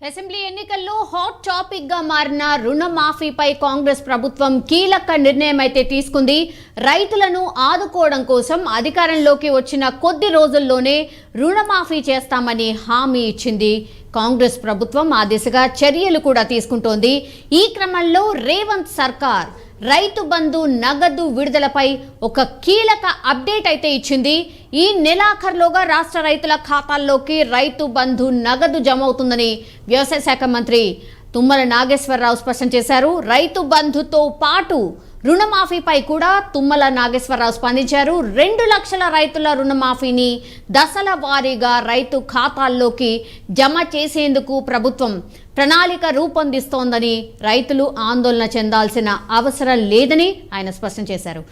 Assembly ఎన్నికల్లో hot టాపిక్గా మారిన రుణమాఫీపై కాంగ్రెస్ ప్రభుత్వం కీలక నిర్ణయం అయితే తీసుకుంది. రైతులను ఆదుకోవడం కోసం అధికారంలోకి వచ్చిన కొద్ది రోజుల్లోనే రుణమాఫీ చేస్తామని హామీ ఇచ్చింది. కాంగ్రెస్ ప్రభుత్వం ఆ దిశగా చర్యలు కూడా తీసుకుంటోంది. ఈ క్రమంలో రేవంత్ సర్కార్ రైతు బంధు నగదు విడుదలపై ఒక కీలక అప్డేట్ అయితే ఇచ్చింది. ఈ నెలాఖరులోగా రాష్ట్ర రైతుల ఖాతాల్లోకి రైతు బంధు నగదు జమ అవుతుందని వ్యవసాయ శాఖ మంత్రి తుమ్మల నాగేశ్వరరావు స్పష్టం చేశారు. రైతు బంధుతో పాటు రుణమాఫీపై కూడా తుమ్మల నాగేశ్వరరావు స్పందించారు. రెండు లక్షల రైతుల రుణమాఫీని దశల వారీగా రైతు ఖాతాల్లోకి జమ చేసేందుకు ప్రభుత్వం ప్రణాళిక రూపొందిస్తోందని రైతులు ఆందోళన చెందాల్సిన అవసరం లేదని ఆయన స్పష్టం చేశారు.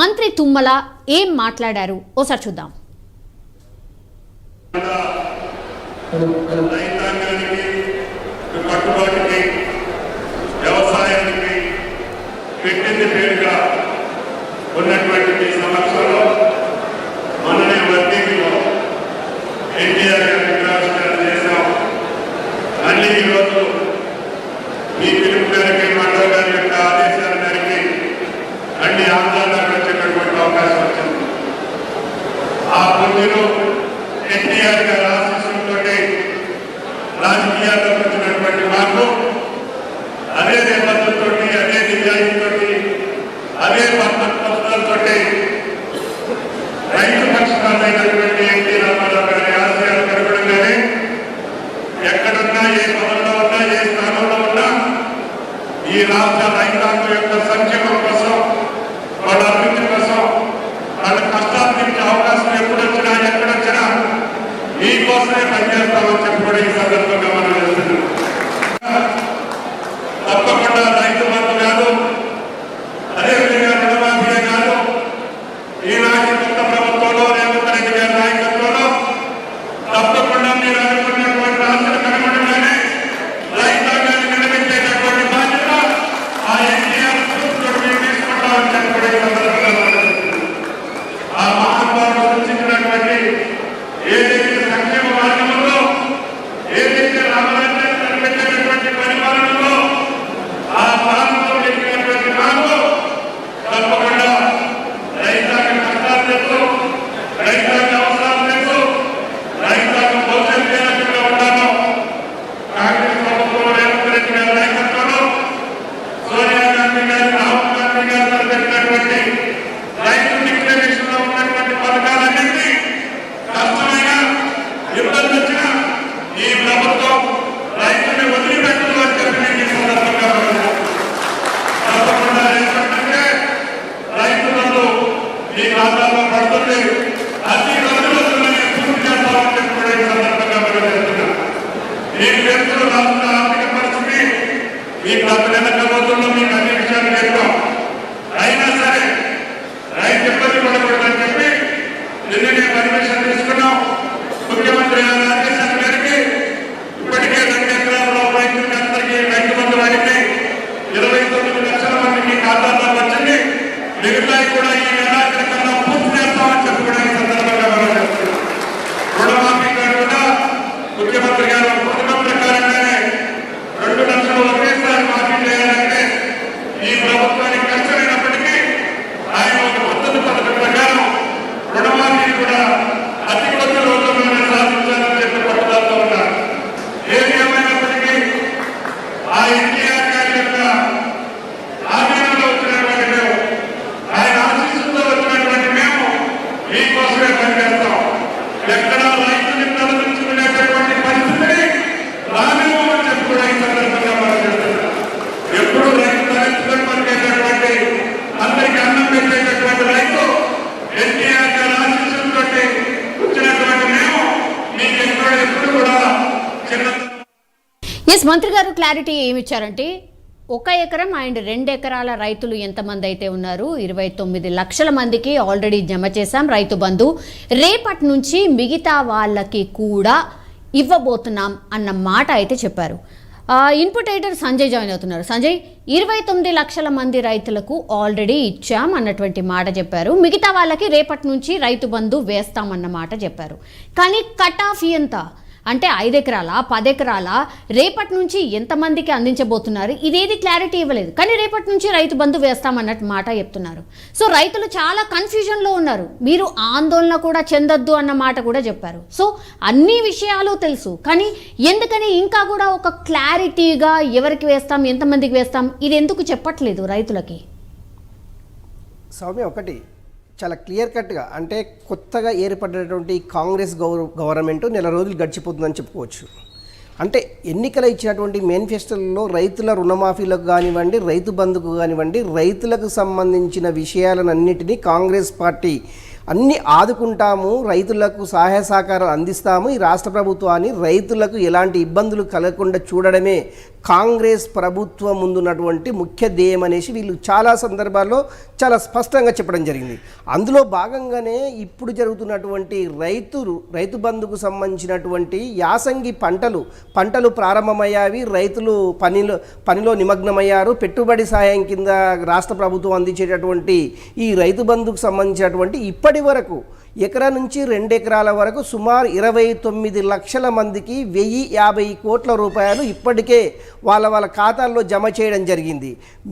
మంత్రి తుమ్మల ఏం మాట్లాడారు? ఓసారి చూద్దాం రైతాంగానికి కట్టుబాటుకి వ్యవసాయానికి పెట్టింది పేరుగా ఉన్నటువంటి ఈ సంవత్సరంలో మననే వర్గీలో ఎన్టీఆర్ గారి విగ్రహావిష్కరణ చేశాం మళ్ళీ ఈరోజు మీ పిలుపు గారికి మండల గారి యొక్క ఆదేశాల మేరకి అన్ని ఆందోళనకు వచ్చేటటువంటి అవకాశం వచ్చింది ఆ పుణ్యులు ఎన్టీఆర్ గారి ఆశీస్సులతోటి రాజకీయాల్లోకి వచ్చినటువంటి మాకు అదే నిబంధనతో అదే నిజాయితీతోటి అదే పద్ధతులతో రైతు పక్షపాతమైనటువంటి ఎన్టీ రామారావు గారి ఆశయాలు కనుగొనగానే ఎక్కడున్నా ఏ పదంలో ఉన్నా ఏ స్థానంలో ఉన్నా ఈ రాష్ట్ర రైతాంగం యొక్క సంక్షేమం కోసం వాళ్ళ అభివృద్ధి కోసం వాళ్ళ కష్టాలు తీర్చే అవకాశం ఎప్పుడు వచ్చినా ఎక్కడొచ్చినా మీకోసమే పనిచేస్తామని చెప్పి కూడా ఈ సందర్భంగా మనం చేస్తున్నాం తప్పకుండా రైతు బంధు కాదు అదేవిధంగా రుణమాఫీ కాదు ఈనాటి కొత్త ప్రభుత్వంలో రేవంత్ రెడ్డి గారి నాయకత్వంలో తప్పకుండా మీరు అనుకున్నటువంటి ఆశలు కనుగొనగానే రైతాంగాన్ని నిలబెట్టేటటువంటి బాధ్యత ఆ ఎన్టీఆర్ ప్రభుత్వం మీరు తీసుకుంటామని చెప్పి కూడా ఈ సందర్భంగా మనం చెప్తున్నాం. ఆ మహానుభావుడు సూచించినటువంటి ఏదైతే సంక్షేమ మార్గంలో ఏదైతే రామరాజ్యాన్ని నిలబెట్టేటటువంటి పరిపాలనలో ఆ పాలనలో ఎక్కినటువంటి మాకు తప్పకుండా రైతాంగ కష్టాలు తెలుసు రైతాంగ అవసరాలు తెలుసు రైతాంగ భవిష్యత్తు ఏ రకంగా ఉండాలో కాంగ్రెస్ ప్రభుత్వం రేవంత్ రెడ్డి గారి నాయకత్వంలో సోనియా గాంధీ గారు రాహుల్ గాంధీ గారు తలపెట్టినటువంటి రైతు డిక్లరేషన్లో ఉన్నటువంటి పథకాలన్నింటినీ కష్టమైన ఇబ్బంది వచ్చిన ఈ ప్రభుత్వం రైతుని వదిలిపెట్టదు అని చెప్పి నేను ఈ సందర్భంగా భావిస్తున్నాను. తప్పకుండా రేపటికే రైతు బంధు ఈ ఖాతాలో పడుతుంది అతి రోజుల్లోనే పూర్తి చేస్తామని చెప్పి కూడా ఈ సందర్భంగా మనం చేస్తున్నాం మీకు తెలుసు రాష్ట్ర ఆర్థిక పరిస్థితి ఈ రోజుల్లో మీకు అన్ని విషయాలు అయినా సరే రైతు ఇబ్బంది పడకూడదని చెప్పి నిన్ననే పర్మిషన్ తీసుకున్నాం. ముఖ్యమంత్రి గారి ఆదేశాల ఇప్పటికే రెండు ఎకరాల రైతు ఇరవై తొమ్మిది లక్షల మందికి ఖాతాల్లో వచ్చింది. మిగతాయి కూడా ఈ నెలాఖరు కన్నా పూర్తి చేస్తామని చెప్పి కూడా ఈ సందర్భంగా మనం చేస్తున్నాం రుణమాఫీ గారు కూడా ముఖ్యమంత్రి గారు పథకం ప్రకారంగానే రెండు లక్షలు ఒకేసారి మాఫీ చేయాలంటే ఈ ప్రభుత్వానికి కష్టమైనప్పటికీ ఆయన ఒక పద్ధతి పథకం ప్రకారం రుణమాఫీ కూడా అతి కొద్ది రోజుల్లోనే సాధించాలని చెప్పి పట్టుదలతో ఉన్నారు ఏది ఏమైనప్పటికీ ఆ ఎన్టీఆర్ గారి యొక్క ఆధీనంలో వచ్చినటువంటి మేము ఆయన ఆశీస్సులతో వచ్చినటువంటి మేము మీకోసమే పనిచేస్తాం ఎక్కడ రైతుని తలదించుకునేటటువంటి పరిస్థితిని రానివ్వమని చెప్పి కూడా ఈ సందర్భంగా మనం చేస్తున్నాం ఎప్పుడు రైతు తలెత్తుకొని పనిచేసేటువంటి అందరికీ అన్నం పెట్టేటటువంటి రైతు ఎన్టీఆర్ గారి ఆశీస్సులతో వచ్చినటువంటి మేము మీకు ఎక్కడ ఎప్పుడు కూడా చిన్న ఎస్ మంత్రి గారు క్లారిటీ ఏమి ఇచ్చారంటే ఒక ఎకరం అండ్ రెండు ఎకరాల రైతులు ఎంతమంది అయితే ఉన్నారు? ఇరవై తొమ్మిది లక్షల మందికి ఆల్రెడీ జమ చేశాం రైతు బంధు. రేపటి నుంచి మిగతా వాళ్ళకి కూడా ఇవ్వబోతున్నాం అన్న మాట అయితే చెప్పారు. ఇన్పుటేటర్ ఇన్పుట్ ఎడిటర్ సంజయ్ జాయిన్ అవుతున్నారు. సంజయ్ ఇరవై తొమ్మిది లక్షల మంది రైతులకు ఆల్రెడీ ఇచ్చాం అన్నటువంటి మాట చెప్పారు. మిగతా వాళ్ళకి రేపటి నుంచి రైతు బంధు వేస్తామన్న మాట చెప్పారు. కానీ కట్ ఆఫ్ ఎంత? అంటే ఐదు ఎకరాల పది ఎకరాల రేపటి నుంచి ఎంతమందికి అందించబోతున్నారు? ఇదేది క్లారిటీ ఇవ్వలేదు. కానీ రేపటి నుంచి రైతు బంధు వేస్తామన్నట్టు మాట చెప్తున్నారు. సో రైతులు చాలా కన్ఫ్యూజన్లో ఉన్నారు. మీరు ఆందోళన కూడా చెందొద్దు అన్న మాట కూడా చెప్పారు. సో అన్ని విషయాలు తెలుసు. కానీ ఎందుకని ఇంకా కూడా ఒక క్లారిటీగా ఎవరికి వేస్తాం ఎంతమందికి వేస్తాం? ఇది ఎందుకు చెప్పట్లేదు రైతులకి? సౌమ్య ఒకటి. చాలా క్లియర్ కట్గా అంటే కొత్తగా ఏర్పడినటువంటి కాంగ్రెస్ గౌర గవర్నమెంట్ నెల రోజులు గడిచిపోతుందని చెప్పుకోవచ్చు. అంటే ఎన్నికల ఇచ్చినటువంటి మేనిఫెస్టోల్లో రైతుల రుణమాఫీలకు కానివ్వండి రైతు బంధుకు కానివ్వండి రైతులకు సంబంధించిన విషయాలన్నింటినీ కాంగ్రెస్ పార్టీ అన్ని ఆదుకుంటాము రైతులకు సహాయ సహకారాలు అందిస్తాము. ఈ రాష్ట్ర ప్రభుత్వాన్ని రైతులకు ఎలాంటి ఇబ్బందులు కలగకుండా చూడడమే కాంగ్రెస్ ప్రభుత్వం ముందున్నటువంటి ముఖ్య ధ్యేయం అనేసి వీళ్ళు చాలా సందర్భాల్లో చాలా స్పష్టంగా చెప్పడం జరిగింది. అందులో భాగంగానే ఇప్పుడు జరుగుతున్నటువంటి రైతు రైతు బంధుకు సంబంధించినటువంటి యాసంగి పంటలు పంటలు ప్రారంభమయ్యావి రైతులు పనిలో పనిలో నిమగ్నమయ్యారు. పెట్టుబడి సాయం కింద రాష్ట్ర ప్రభుత్వం అందించేటటువంటి ఈ రైతు బంధుకు సంబంధించినటువంటి ఇప్పటి వరకు ఎకరా నుంచి రెండు ఎకరాల వరకు సుమారు ఇరవై తొమ్మిది లక్షల మందికి వెయ్యి యాభై కోట్ల రూపాయలు ఇప్పటికే వాళ్ళ వాళ్ళ ఖాతాల్లో జమ చేయడం జరిగింది.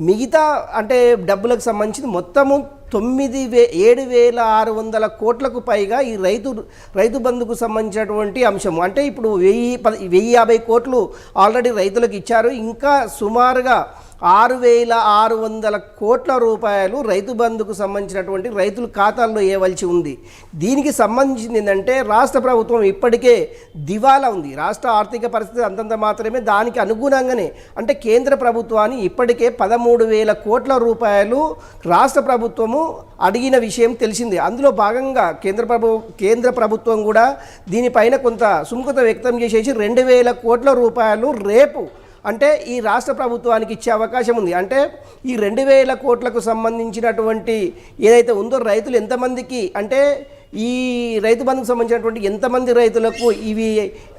మిగతా అంటే డబ్బులకు సంబంధించి మొత్తము తొమ్మిది వే ఏడు వేల ఆరు వందల కోట్లకు పైగా ఈ రైతు రైతు బంధుకు సంబంధించినటువంటి అంశం అంటే ఇప్పుడు వెయ్యి పది వెయ్యి యాభై కోట్లు ఆల్రెడీ రైతులకు ఇచ్చారు. ఇంకా సుమారుగా ఆరు వేల ఆరు వందల కోట్ల రూపాయలు రైతు బంధుకు సంబంధించినటువంటి రైతుల ఖాతాల్లో వేయవలసి ఉంది. దీనికి సంబంధించింది ఏంటంటే రాష్ట్ర ప్రభుత్వం ఇప్పటికే దివాలా ఉంది. రాష్ట్ర ఆర్థిక పరిస్థితి అంతంత మాత్రమే దానికి అనుగుణంగానే అంటే కేంద్ర ప్రభుత్వాన్ని ఇప్పటికే పదమూడు వేల కోట్ల రూపాయలు రాష్ట్ర ప్రభుత్వము అడిగిన విషయం తెలిసింది. అందులో భాగంగా కేంద్ర ప్రభు కేంద్ర ప్రభుత్వం కూడా దీనిపైన కొంత సుముఖత వ్యక్తం చేసేసి రెండు వేల కోట్ల రూపాయలు రేపు అంటే ఈ రాష్ట్ర ప్రభుత్వానికి ఇచ్చే అవకాశం ఉంది. అంటే ఈ రెండు వేల కోట్లకు సంబంధించినటువంటి ఏదైతే ఉందో రైతులు ఎంతమందికి అంటే ఈ రైతు బంధుకు సంబంధించినటువంటి ఎంతమంది రైతులకు ఇవి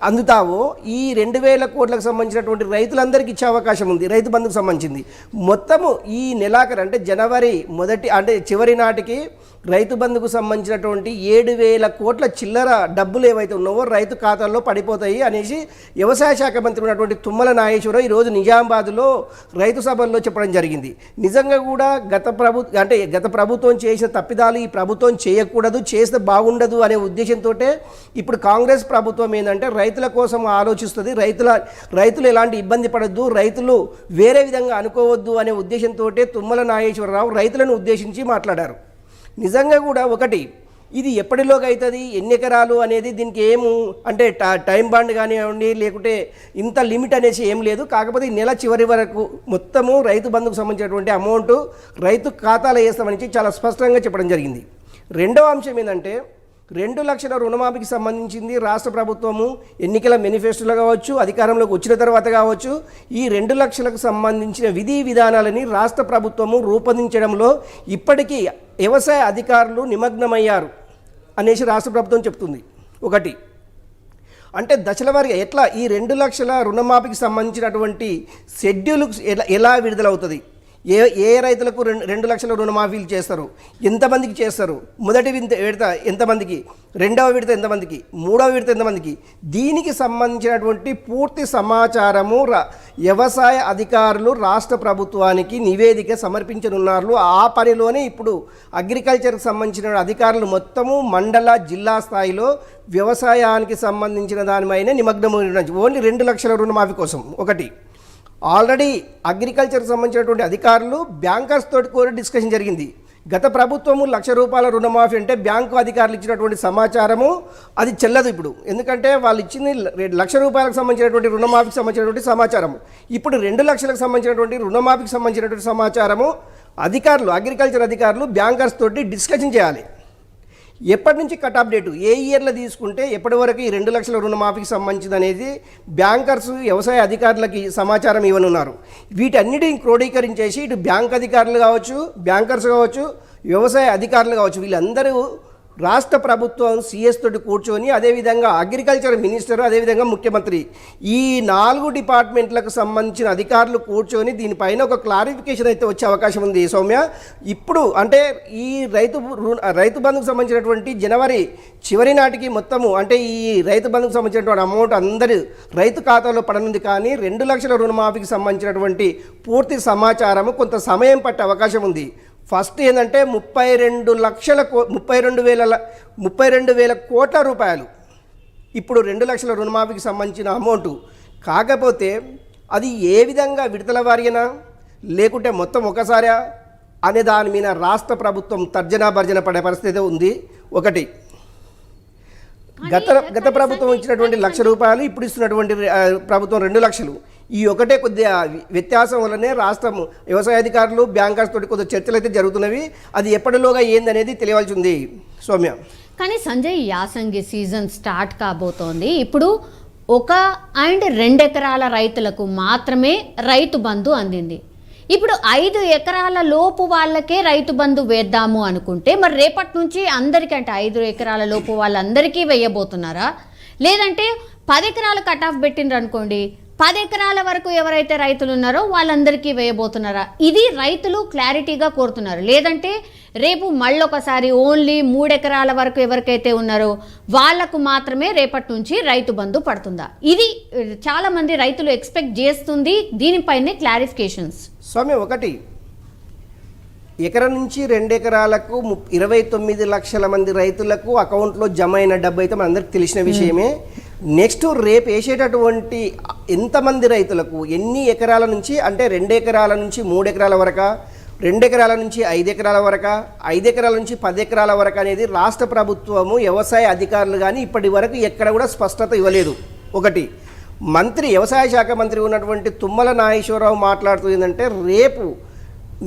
అందుతావో ఈ రెండు వేల కోట్లకు సంబంధించినటువంటి రైతులందరికీ ఇచ్చే అవకాశం ఉంది రైతు బంధుకు సంబంధించింది. మొత్తము ఈ నెలాఖరు అంటే జనవరి మొదటి అంటే చివరి నాటికి రైతు బంధుకు సంబంధించినటువంటి ఏడు వేల కోట్ల చిల్లర డబ్బులు ఏవైతే ఉన్నావో రైతు ఖాతాల్లో పడిపోతాయి అనేసి వ్యవసాయ శాఖ మంత్రి ఉన్నటువంటి తుమ్మల నాగేశ్వరరావు ఈరోజు నిజామాబాద్లో రైతు సభల్లో చెప్పడం జరిగింది. నిజంగా కూడా గత ప్రభు అంటే గత ప్రభుత్వం చేసిన తప్పిదాలు ఈ ప్రభుత్వం చేయకూడదు చేస్తే బాగుండదు అనే ఉద్దేశంతో ఇప్పుడు కాంగ్రెస్ ప్రభుత్వం ఏంటంటే రైతుల కోసం ఆలోచిస్తుంది. రైతుల రైతులు ఎలాంటి ఇబ్బంది పడద్దు రైతులు వేరే విధంగా అనుకోవద్దు అనే ఉద్దేశంతో తుమ్మల నాగేశ్వరరావు రైతులను ఉద్దేశించి మాట్లాడారు. నిజంగా కూడా ఒకటి ఇది ఎప్పటిలోకి అవుతుంది ఎన్ని ఎకరాలు అనేది దీనికి ఏము అంటే టా- టైం బాండ్ కానివ్వండి లేకుంటే ఇంత లిమిట్ అనేసి ఏం లేదు. కాకపోతే ఈ నెల చివరి వరకు మొత్తము రైతు బంధుకు సంబంధించినటువంటి అమౌంట్ రైతు ఖాతాలో వేస్తామని చాలా స్పష్టంగా చెప్పడం జరిగింది. రెండవ అంశం ఏంటంటే రెండు లక్షల రుణమాఫీకి సంబంధించింది రాష్ట్ర ప్రభుత్వము ఎన్నికల మేనిఫెస్టోలో కావచ్చు అధికారంలోకి వచ్చిన తర్వాత కావచ్చు ఈ రెండు లక్షలకు సంబంధించిన విధి విధానాలని రాష్ట్ర ప్రభుత్వము రూపొందించడంలో ఇప్పటికీ వ్యవసాయ అధికారులు నిమగ్నమయ్యారు అనేసి రాష్ట్ర ప్రభుత్వం చెప్తుంది. ఒకటి అంటే దశల వారీగా ఎట్లా ఈ రెండు లక్షల రుణమాఫీకి సంబంధించినటువంటి షెడ్యూల్ ఎలా ఎలా విడుదలవుతుంది? ఏ ఏ రైతులకు రెండు రెండు లక్షల రుణమాఫీలు చేస్తారు? ఎంతమందికి చేస్తారు? మొదటి వింత విడత ఎంతమందికి? రెండవ విడత ఎంతమందికి? మూడవ విడత ఎంతమందికి? దీనికి సంబంధించినటువంటి పూర్తి సమాచారము రా వ్యవసాయ అధికారులు రాష్ట్ర ప్రభుత్వానికి నివేదిక సమర్పించనున్నారు ఆ పనిలోనే ఇప్పుడు అగ్రికల్చర్కి సంబంధించిన అధికారులు మొత్తము మండల జిల్లా స్థాయిలో వ్యవసాయానికి సంబంధించిన దానిపైన నిమగ్నమైన ఓన్లీ రెండు లక్షల రుణమాఫీ కోసం ఒకటి. ఆల్రెడీ అగ్రికల్చర్కి సంబంధించినటువంటి అధికారులు బ్యాంకర్స్ తోటి కూడా డిస్కషన్ జరిగింది. గత ప్రభుత్వము లక్ష రూపాయల రుణమాఫీ అంటే బ్యాంకు అధికారులు ఇచ్చినటువంటి సమాచారము అది చెల్లదు ఇప్పుడు. ఎందుకంటే వాళ్ళు ఇచ్చింది లక్ష రూపాయలకు సంబంధించినటువంటి రుణమాఫీకి సంబంధించినటువంటి సమాచారము. ఇప్పుడు రెండు లక్షలకు సంబంధించినటువంటి రుణమాఫీకి సంబంధించినటువంటి సమాచారము అధికారులు అగ్రికల్చర్ అధికారులు బ్యాంకర్స్ తోటి డిస్కషన్ చేయాలి. ఎప్పటి నుంచి కట్ ఆఫ్ డేటు ఏ ఇయర్లో తీసుకుంటే ఎప్పటి వరకు ఈ రెండు లక్షల రుణమాఫీకి సంబంధించింది అనేది బ్యాంకర్స్ వ్యవసాయ అధికారులకి సమాచారం ఇవ్వనున్నారు. వీటన్నిటిని క్రోడీకరించేసి ఇటు బ్యాంక్ అధికారులు కావచ్చు బ్యాంకర్స్ కావచ్చు వ్యవసాయ అధికారులు కావచ్చు వీళ్ళందరూ రాష్ట్ర ప్రభుత్వం సిఎస్ తోటి కూర్చొని అదేవిధంగా అగ్రికల్చర్ మినిస్టర్ అదేవిధంగా ముఖ్యమంత్రి. ఈ నాలుగు డిపార్ట్మెంట్లకు సంబంధించిన అధికారులు కూర్చొని దీనిపైన ఒక క్లారిఫికేషన్ అయితే వచ్చే అవకాశం ఉంది సౌమ్య. ఇప్పుడు అంటే ఈ రైతు రైతు బంధుకు సంబంధించినటువంటి జనవరి చివరి నాటికి మొత్తము అంటే ఈ రైతు బంధుకు సంబంధించినటువంటి అమౌంట్ అందరి రైతు ఖాతాలో పడనుంది కానీ రెండు లక్షల రుణమాఫీకి సంబంధించినటువంటి పూర్తి సమాచారము కొంత సమయం పట్టే అవకాశం ఉంది. ఫస్ట్ ఏంటంటే ముప్పై రెండు లక్షల కో ముప్పై రెండు వేల ముప్పై రెండు వేల కోట్ల రూపాయలు. ఇప్పుడు రెండు లక్షల రుణమాఫీకి సంబంధించిన అమౌంట్. కాకపోతే అది ఏ విధంగా విడతల వారినా? లేకుంటే మొత్తం ఒకసారా? అనే దాని మీద రాష్ట్ర ప్రభుత్వం తర్జనా భర్జన పడే పరిస్థితి ఉంది. ఒకటి గత గత ప్రభుత్వం ఇచ్చినటువంటి లక్ష రూపాయలు ఇప్పుడు ఇస్తున్నటువంటి ప్రభుత్వం రెండు లక్షలు. ఈ ఒకటే కొద్దిగా వ్యత్యాసం వల్లనే రాష్ట్రం వ్యవసాయ అధికారులు బ్యాంకర్స్ తోటి కొద్దిగా చర్చలు అయితే జరుగుతున్నవి. అది ఎప్పటిలోగా ఏందనేది తెలియవలసి ఉంది సౌమ్య. కానీ సంజయ్ యాసంగి సీజన్ స్టార్ట్ కాబోతోంది. ఇప్పుడు ఒక అండ్ రెండెకరాల రైతులకు మాత్రమే రైతు బంధు అందింది. ఇప్పుడు ఐదు ఎకరాల లోపు వాళ్ళకే రైతు బంధు వేద్దాము అనుకుంటే మరి రేపటి నుంచి అందరికంటే ఐదు ఎకరాల లోపు వాళ్ళందరికీ వేయబోతున్నారా? లేదంటే పది ఎకరాలు కట్ ఆఫ్ పెట్టిండ్రు అనుకోండి పది ఎకరాల వరకు ఎవరైతే రైతులు ఉన్నారో వాళ్ళందరికీ వేయబోతున్నారా? ఇది రైతులు క్లారిటీగా కోరుతున్నారు. లేదంటే రేపు మళ్ళొకసారి ఓన్లీ మూడు ఎకరాల వరకు ఎవరికైతే ఉన్నారో వాళ్ళకు మాత్రమే రేపటి నుంచి రైతు బంధు పడుతుందా? ఇది ఆ, చాలా మంది రైతులు ఎక్స్పెక్ట్ చేస్తుంది దీనిపైనే క్లారిఫికేషన్స్. స్వామి ఒకటి. ఎకరం నుంచి రెండు ఎకరాలకు ఇరవై తొమ్మిది లక్షల మంది రైతులకు అకౌంట్లో జమ అయిన డబ్బు అయితే మనందరికి తెలిసిన విషయమే. నెక్స్ట్ రేపు వేసేటటువంటి ఎంతమంది రైతులకు ఎన్ని ఎకరాల నుంచి అంటే రెండు ఎకరాల నుంచి మూడు ఎకరాల వరకా రెండు ఎకరాల నుంచి ఐదు ఎకరాల వరకు ఐదు ఎకరాల నుంచి పది ఎకరాల వరకు అనేది రాష్ట్ర ప్రభుత్వము వ్యవసాయ అధికారులు కానీ ఇప్పటి వరకు ఎక్కడ కూడా స్పష్టత ఇవ్వలేదు. ఒకటి మంత్రి వ్యవసాయ శాఖ మంత్రి ఉన్నటువంటి తుమ్మల నాగేశ్వరరావు మాట్లాడుతూ ఏంటంటే రేపు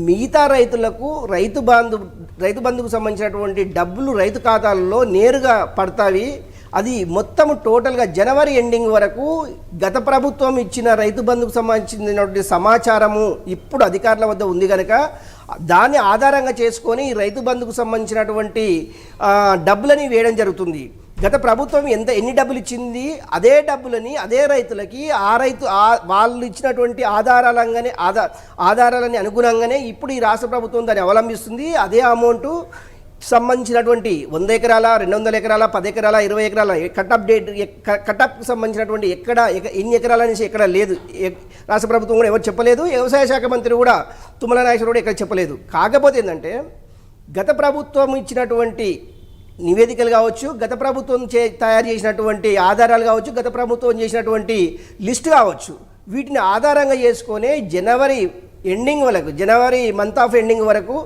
మిగతా రైతులకు రైతు బంధు రైతు బంధుకు సంబంధించినటువంటి డబ్బులు రైతు ఖాతాల్లో నేరుగా పడతావి అది మొత్తం టోటల్గా జనవరి ఎండింగ్ వరకు గత ప్రభుత్వం ఇచ్చిన రైతు బంధుకు సంబంధించినటువంటి సమాచారము ఇప్పుడు అధికారుల వద్ద ఉంది కనుక దాన్ని ఆధారంగా చేసుకొని రైతు బంధుకు సంబంధించినటువంటి డబ్బులని వేయడం జరుగుతుంది. గత ప్రభుత్వం ఎంత ఎన్ని డబ్బులు ఇచ్చింది అదే డబ్బులని అదే రైతులకి ఆ రైతు వాళ్ళు ఇచ్చినటువంటి ఆధారాలంగానే ఆధార ఆధారాలని అనుగుణంగానే ఇప్పుడు ఈ రాష్ట్ర ప్రభుత్వం దాన్ని అవలంబిస్తుంది. అదే అమౌంట్ సంబంధించినటువంటి వంద ఎకరాల రెండు వందల ఎకరాల పది ఎకరాల ఇరవై ఎకరాల కటప్ డేట్ కటప్కి సంబంధించినటువంటి ఎక్కడ ఎక- ఎన్ని ఎకరాల నుంచి ఎక్కడ లేదు. రాష్ట్ర ప్రభుత్వం కూడా ఎవరు చెప్పలేదు వ్యవసాయ శాఖ మంత్రి కూడా తుమ్మల నాగేశ్వర కూడా ఎక్కడ చెప్పలేదు. కాకపోతే ఏంటంటే గత ప్రభుత్వం ఇచ్చినటువంటి నివేదికలు కావచ్చు గత ప్రభుత్వం చే తయారు చేసినటువంటి ఆధారాలు కావచ్చు గత ప్రభుత్వం చేసినటువంటి లిస్ట్ కావచ్చు వీటిని ఆధారంగా చేసుకొని జనవరి ఎండింగ్ వరకు జనవరి మంత్ ఆఫ్ ఎండింగ్ వరకు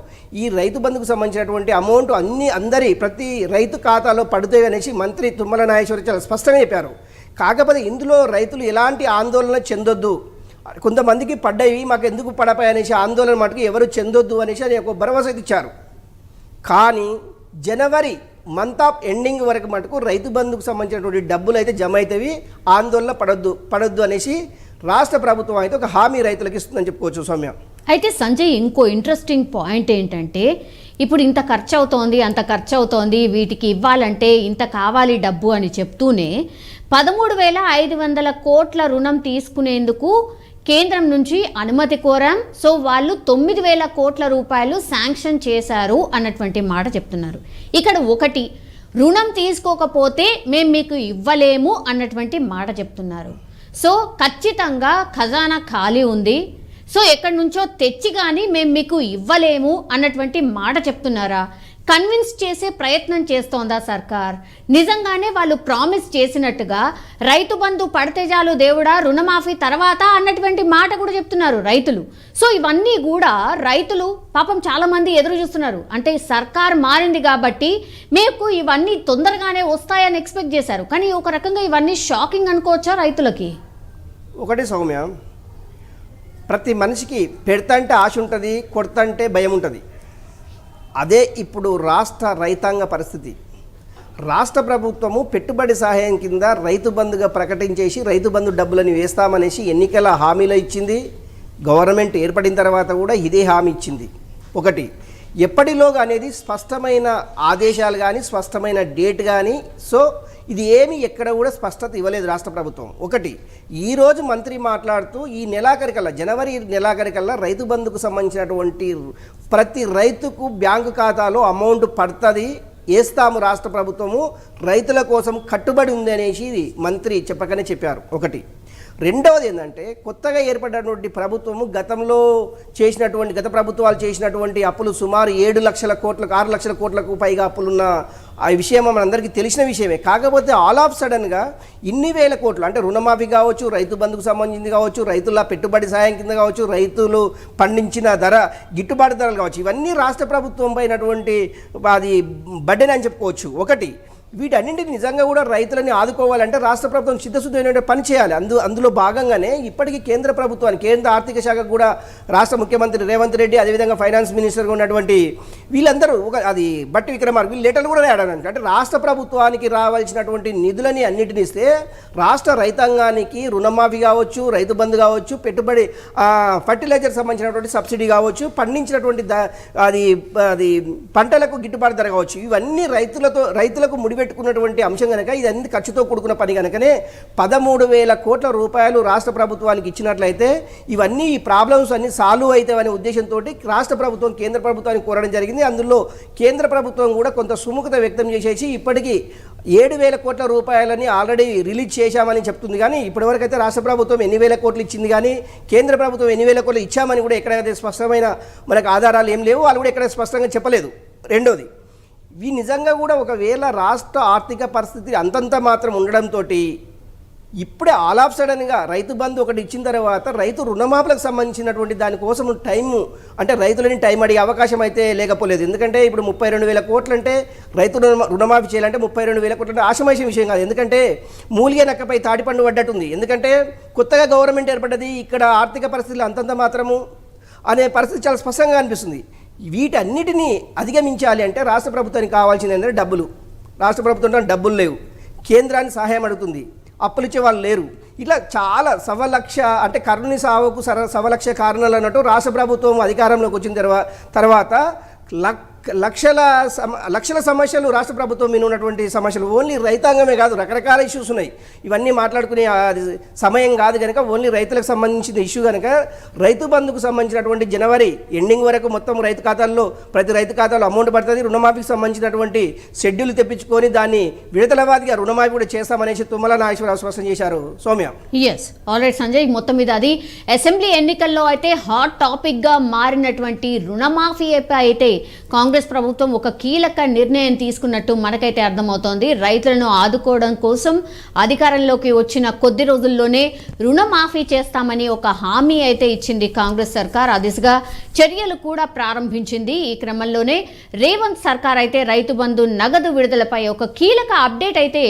ఈ రైతు బంధుకు సంబంధించినటువంటి అమౌంట్ అన్ని అందరి ప్రతి రైతు ఖాతాలో పడుతాయి అనేసి మంత్రి తుమ్మల నాగేశ్వరి చాలా స్పష్టంగా చెప్పారు. కాకపోతే ఇందులో రైతులు ఎలాంటి ఆందోళన చెందొద్దు. కొంతమందికి పడ్డాయి మాకు ఎందుకు పడపాయి అనేసి ఆందోళన మటుకు ఎవరు చెందొద్దు అనేసి అని ఒక భరోసా ఇచ్చారు. కానీ జనవరి మంత్ ఆఫ్ ఎండింగ్ వరకు మటుకు రైతు బంధుకు సంబంధించినటువంటి డబ్బులు అయితే జమ అవుతాయి ఆందోళన పడొద్దు పడొద్దు అనేసి రాష్ట్ర ప్రభుత్వం అయితే ఒక హామీ రైతులకు ఇస్తుందని చెప్పుకోవచ్చు సౌమ్య. అయితే సంజయ్ ఇంకో ఇంట్రెస్టింగ్ పాయింట్ ఏంటంటే ఇప్పుడు ఇంత ఖర్చు అవుతోంది అంత ఖర్చు అవుతోంది వీటికి ఇవ్వాలంటే ఇంత కావాలి డబ్బు అని చెప్తూనే పదమూడు వేల ఐదు వందల కోట్ల రుణం తీసుకునేందుకు కేంద్రం నుంచి అనుమతి కోరాం. సో వాళ్ళు తొమ్మిది వేల కోట్ల రూపాయలు శాంక్షన్ చేశారు అన్నటువంటి మాట చెప్తున్నారు. ఇక్కడ ఒకటి రుణం తీసుకోకపోతే మేము మీకు ఇవ్వలేము అన్నటువంటి మాట చెప్తున్నారు. సో ఖచ్చితంగా ఖజానా ఖాళీ ఉంది. సో ఎక్కడి నుంచో తెచ్చి కానీ మేము మీకు ఇవ్వలేము అన్నటువంటి మాట చెప్తున్నారా? కన్విన్స్ చేసే ప్రయత్నం చేస్తోందా సర్కార్? నిజంగానే వాళ్ళు ప్రామిస్ చేసినట్టుగా రైతు బంధు పడితే చాలు దేవుడా రుణమాఫీ తర్వాత అన్నటువంటి మాట కూడా చెప్తున్నారు రైతులు. సో ఇవన్నీ కూడా రైతులు పాపం చాలామంది ఎదురు చూస్తున్నారు. అంటే సర్కార్ మారింది కాబట్టి మీకు ఇవన్నీ తొందరగానే వస్తాయని ఎక్స్పెక్ట్ చేశారు. కానీ ఒక రకంగా ఇవన్నీ షాకింగ్ అనుకోవచ్చా రైతులకి? ఒకటి సౌమ్య ప్రతి మనిషికి పెడతంటే ఆశ ఉంటుంది కొడతంటే భయం ఉంటుంది. అదే ఇప్పుడు రాష్ట్ర రైతాంగ పరిస్థితి. రాష్ట్ర ప్రభుత్వము పెట్టుబడి సహాయం కింద రైతు బంధుగా ప్రకటించేసి రైతు బంధు డబ్బులని వేస్తామనేసి ఎన్నికల హామీలో ఇచ్చింది. గవర్నమెంట్ ఏర్పడిన తర్వాత కూడా ఇదే హామీ ఇచ్చింది. ఒకటి ఎప్పటిలోగా అనేది స్పష్టమైన ఆదేశాలు కానీ స్పష్టమైన డేట్ కానీ సో ఇది ఏమి ఎక్కడ కూడా స్పష్టత ఇవ్వలేదు రాష్ట్ర ప్రభుత్వం. ఒకటి ఈరోజు మంత్రి మాట్లాడుతూ ఈ నెలాఖరికల్లా జనవరి నెలాఖరికల్లా రైతు బంధుకు సంబంధించినటువంటి ప్రతి రైతుకు బ్యాంకు ఖాతాలో అమౌంట్ పడుతుంది వేస్తాము రాష్ట్ర ప్రభుత్వము రైతుల కోసం కట్టుబడి ఉంది అనేసి మంత్రి చెప్పకనే చెప్పారు. ఒకటి రెండవది ఏంటంటే కొత్తగా ఏర్పడినటువంటి ప్రభుత్వము గతంలో చేసినటువంటి గత ప్రభుత్వాలు చేసినటువంటి అప్పులు సుమారు ఏడు లక్షల కోట్లకు ఆరు లక్షల కోట్లకు పైగా అప్పులున్న ఆ విషయం మనందరికీ తెలిసిన విషయమే. కాకపోతే ఆల్ ఆఫ్ సడన్గా ఇన్ని వేల కోట్లు అంటే రుణమాఫీ కావచ్చు రైతు బంధుకు సంబంధించింది కావచ్చు రైతుల పెట్టుబడి సాయం కింద కావచ్చు రైతులు పండించిన ధర గిట్టుబాటు ధరలు కావచ్చు ఇవన్నీ రాష్ట్ర ప్రభుత్వం పైనటువంటి అది బడ్డెని అని చెప్పుకోవచ్చు. ఒకటి వీటన్నింటిని నిజంగా కూడా రైతులని ఆదుకోవాలంటే రాష్ట్ర ప్రభుత్వం సిద్ధశుద్ధమైన పని చేయాలి. అందు అందులో భాగంగానే ఇప్పటికీ కేంద్ర ప్రభుత్వాన్ని కేంద్ర ఆర్థిక శాఖ కూడా రాష్ట్ర ముఖ్యమంత్రి రేవంత్ రెడ్డి అదేవిధంగా ఫైనాన్స్ మినిస్టర్గా ఉన్నటువంటి వీళ్ళందరూ ఒక అది బట్టి విక్రమార్క వీళ్ళు లెటర్లు కూడా రాయడానికి అంటే రాష్ట్ర ప్రభుత్వానికి రావాల్సినటువంటి నిధులని అన్నిటిని ఇస్తే రాష్ట్ర రైతాంగానికి రుణమాఫీ కావచ్చు రైతు బంధు కావచ్చు పెట్టుబడి ఫర్టిలైజర్ సంబంధించినటువంటి సబ్సిడీ కావచ్చు పండించినటువంటి అది అది పంటలకు గిట్టుబాటు ధర కావచ్చు. ఇవన్నీ రైతులతో రైతులకు పెట్టుకున్నటువంటి అంశం కనుక ఇది అన్ని ఖర్చుతో కూడుకున్న పని కనుకనే పదమూడు వేల కోట్ల రూపాయలు రాష్ట్ర ప్రభుత్వానికి ఇచ్చినట్లయితే ఇవన్నీ ఈ ప్రాబ్లమ్స్ అన్ని సాల్వ్ అవుతాయనే ఉద్దేశంతో రాష్ట్ర ప్రభుత్వం కేంద్ర ప్రభుత్వానికి కోరడం జరిగింది. అందులో కేంద్ర ప్రభుత్వం కూడా కొంత సుముఖత వ్యక్తం చేసేసి ఇప్పటికీ ఏడు వేల కోట్ల రూపాయలని ఆల్రెడీ రిలీజ్ చేశామని చెప్తుంది. కానీ ఇప్పటివరకు అయితే రాష్ట్ర ప్రభుత్వం ఎన్ని వేల కోట్లు ఇచ్చింది కానీ కేంద్ర ప్రభుత్వం ఎన్ని వేల కోట్లు ఇచ్చామని కూడా ఎక్కడైతే స్పష్టమైన మనకు ఆధారాలు ఏం లేవు వాళ్ళు కూడా ఎక్కడ స్పష్టంగా చెప్పలేదు. రెండోది ఇవి నిజంగా కూడా ఒకవేళ రాష్ట్ర ఆర్థిక పరిస్థితి అంతంత మాత్రం ఉండడంతో ఇప్పుడే ఆల్ ఆఫ్ సడన్గా రైతు బంధు ఒకటి ఇచ్చిన తర్వాత రైతు రుణమాపులకు సంబంధించినటువంటి దానికోసం టైం అంటే రైతులని టైం అడిగే అవకాశం అయితే లేకపోలేదు. ఎందుకంటే ఇప్పుడు ముప్పై రెండు వేల కోట్లు అంటే రైతు రుణ- రుణమాఫీ చేయాలంటే ముప్పై రెండు వేల కోట్లంటే అంటే విషయం కాదు. ఎందుకంటే మూలిగే నక్కపై తాడిపండు పడ్డట్టుంది. ఎందుకంటే కొత్తగా గవర్నమెంట్ ఏర్పడ్డది ఇక్కడ ఆర్థిక పరిస్థితులు అంతంత మాత్రము అనే పరిస్థితి చాలా స్పష్టంగా అనిపిస్తుంది. వీటన్నిటినీ అధిగమించాలి అంటే రాష్ట్ర ప్రభుత్వానికి కావాల్సింది ఏంటంటే డబ్బులు. రాష్ట్ర ప్రభుత్వం డబ్బులు లేవు. కేంద్రాన్ని సహాయం అడుగుతుంది. అప్పులు ఇచ్చే వాళ్ళు లేరు. ఇట్లా చాలా సవలక్ష అంటే కరుణి సావుకు సర సవలక్ష కారణాలు అన్నట్టు రాష్ట్ర ప్రభుత్వం అధికారంలోకి వచ్చిన తర్వాత తర్వాత లక్ లక్షల సమ లక్షల సమస్యలు రాష్ట్ర ప్రభుత్వం మీద ఉన్నటువంటి సమస్యలు ఓన్లీ రైతాంగమే కాదు రకరకాల ఇష్యూస్ ఉన్నాయి. ఇవన్నీ మాట్లాడుకునే సమయం కాదు కనుక ఓన్లీ రైతులకు సంబంధించిన ఇష్యూ కనుక రైతు బంధుకు సంబంధించినటువంటి జనవరి ఎండింగ్ వరకు మొత్తం రైతు ఖాతాల్లో ప్రతి రైతు ఖాతాలో అమౌంట్ పడుతుంది. రుణమాఫీకి సంబంధించినటువంటి షెడ్యూల్ తెప్పించుకొని దాన్ని విడతలవాదిగా రుణమాఫీ కూడా చేస్తామనేసి తుమ్మల నాగేశ్వరరావు స్పష్టం చేశారు. సౌమ్య. ఎస్ ఆల్రెడీ సంజయ్ మొత్తం మీద అది. అసెంబ్లీ ఎన్నికల్లో అయితే హాట్ టాపిక్గా మారినటువంటి రుణమాఫీ అయితే కాంగ్రెస్ ప్రభుత్వం ఒక కీలక నిర్ణయం తీసుకున్నట్టు మనకైతే అర్థమవుతోంది. రైతులను ఆదుకోవడం కోసం అధికారంలోకి వచ్చిన కొద్ది రోజుల్లోనే రుణమాఫీ చేస్తామని ఒక హామీ అయితే ఇచ్చింది కాంగ్రెస్ సర్కార్. ఆ దిశగా చర్యలు కూడా ప్రారంభించింది. ఈ క్రమంలోనే రేవంత్ సర్కార్ అయితే రైతు బంధు నగదు విడుదలపై ఒక కీలక అప్డేట్ అయితే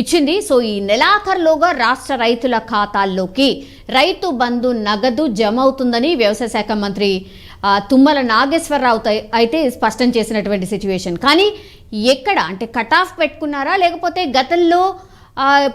ఇచ్చింది. సో ఈ నెలాఖరులోగా రాష్ట్ర రైతుల ఖాతాల్లోకి రైతు బంధు నగదు జమ అవుతుందని వ్యవసాయ శాఖ మంత్రి తుమ్మల నాగేశ్వరరావు అయితే స్పష్టం చేసినటువంటి సిచ్యువేషన్ కానీ ఎక్కడ? అంటే కట్ ఆఫ్ పెట్టుకున్నారా? లేకపోతే గతంలో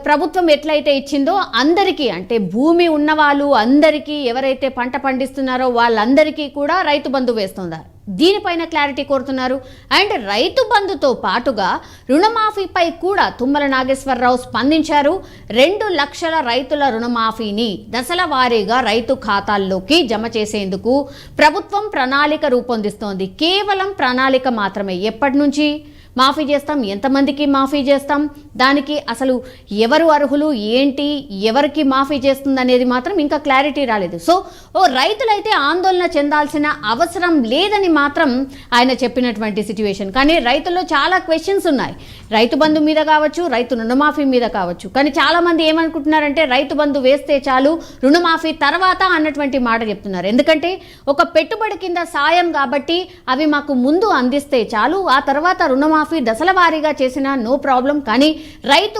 ప్రభుత్వం ఎట్లయితే ఇచ్చిందో అందరికీ అంటే భూమి ఉన్నవాళ్ళు అందరికీ ఎవరైతే పంట పండిస్తున్నారో వాళ్ళందరికీ కూడా రైతు బంధు వేస్తుందా? దీనిపైన క్లారిటీ కోరుతున్నారు. అండ్ రైతు బంధుతో పాటుగా రుణమాఫీపై కూడా తుమ్మల నాగేశ్వరరావు స్పందించారు. రెండు లక్షల రైతుల రుణమాఫీని దశల వారీగా రైతు ఖాతాల్లోకి జమ చేసేందుకు ప్రభుత్వం ప్రణాళిక రూపొందిస్తోంది. కేవలం ప్రణాళిక మాత్రమే. ఎప్పటి నుంచి? మాఫీ చేస్తాం. ఎంతమందికి మాఫీ చేస్తాం? దానికి అసలు ఎవరు అర్హులు? ఏంటి? ఎవరికి మాఫీ చేస్తుంది అనేది మాత్రం ఇంకా క్లారిటీ రాలేదు. సో ఓ రైతులైతే ఆందోళన చెందాల్సిన అవసరం లేదని మాత్రం ఆయన చెప్పినటువంటి సిచ్యువేషన్ కానీ రైతుల్లో చాలా క్వశ్చన్స్ ఉన్నాయి. రైతు బంధు మీద కావచ్చు రైతు రుణమాఫీ మీద కావచ్చు. కానీ చాలా మంది ఏమనుకుంటున్నారంటే రైతు బంధు వేస్తే చాలు రుణమాఫీ తర్వాత అన్నటువంటి మాట చెప్తున్నారు. ఎందుకంటే ఒక పెట్టుబడి కింద సాయం కాబట్టి అవి మాకు ముందు అందిస్తే చాలు ఆ తర్వాత రుణమాఫీ దశల వారీగా చేసినా నో ప్రాబ్లం కానీ రైతు